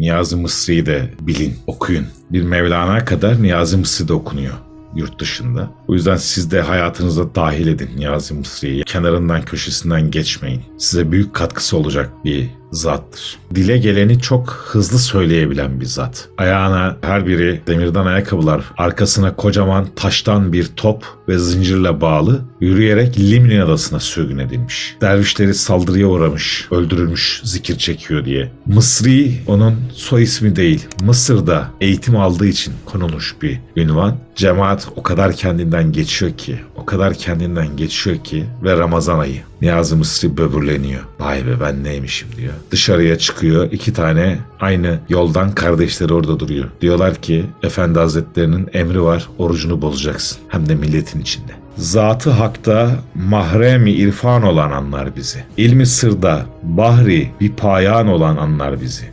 Niyazi Mısri'yi de bilin, okuyun. Bir Mevlana kadar Niyazi Mısri de okunuyor yurt dışında. O yüzden siz de hayatınıza dahil edin Niyazi Mısri'yi. Kenarından köşesinden geçmeyin. Size büyük katkısı olacak bir zattır. Dile geleni çok hızlı söyleyebilen bir zat. Ayağına her biri demirden ayakkabılar, arkasına kocaman taştan bir top ve zincirle bağlı yürüyerek Limni adasına sürgün edilmiş. Dervişleri saldırıya uğramış, öldürülmüş zikir çekiyor diye. Mısri onun soy ismi değil. Mısır'da eğitim aldığı için konulmuş bir ünvan. Cemaat o kadar kendinden geçiyor ki, kadar kendinden geçiyor ki ve Ramazan ayı. Niyazi Mısri böbürleniyor. Vay be ben neymişim diyor. Dışarıya çıkıyor. iki tane aynı yoldan kardeşleri orada duruyor. Diyorlar ki Efendi Hazretlerinin emri var orucunu bozacaksın. Hem de milletin içinde. Zatı hakta mahremi irfan olan anlar bizi. İlmi sırda bahri bir payan olan anlar bizi.